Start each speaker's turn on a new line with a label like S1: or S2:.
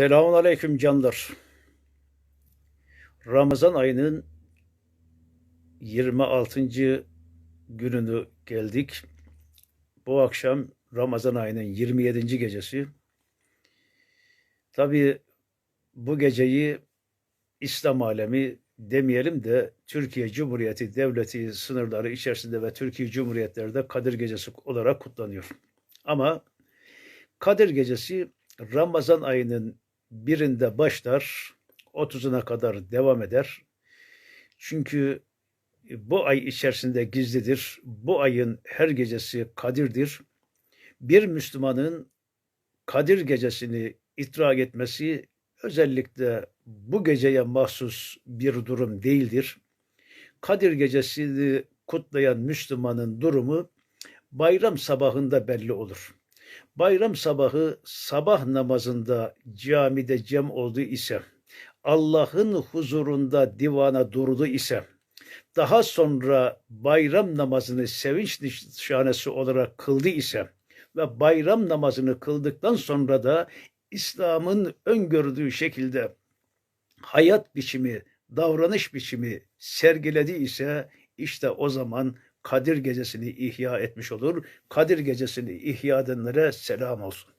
S1: Selamun Aleyküm canlar. Ramazan ayının 26. gününü geldik. Bu akşam Ramazan ayının 27. gecesi. Tabii bu geceyi İslam alemi demeyelim de Türkiye Cumhuriyeti Devleti sınırları içerisinde ve Türkiye Cumhuriyetlerinde Kadir Gecesi olarak kutlanıyor. Ama Kadir Gecesi Ramazan ayının birinde başlar, 30'una kadar devam eder. Çünkü bu ay içerisinde gizlidir. Bu ayın her gecesi Kadir'dir. Bir Müslümanın Kadir gecesini idrak etmesi özellikle bu geceye mahsus bir durum değildir. Kadir gecesini kutlayan Müslümanın durumu bayram sabahında belli olur. Bayram sabahı sabah namazında camide cem oldu ise, Allah'ın huzurunda divana durdu ise, daha sonra bayram namazını sevinç nişanesi olarak kıldı ise ve bayram namazını kıldıktan sonra da İslam'ın öngördüğü şekilde hayat biçimi, davranış biçimi sergiledi ise işte o zaman Kadir gecesini ihya etmiş olur. Kadir gecesini ihya edenlere selam olsun.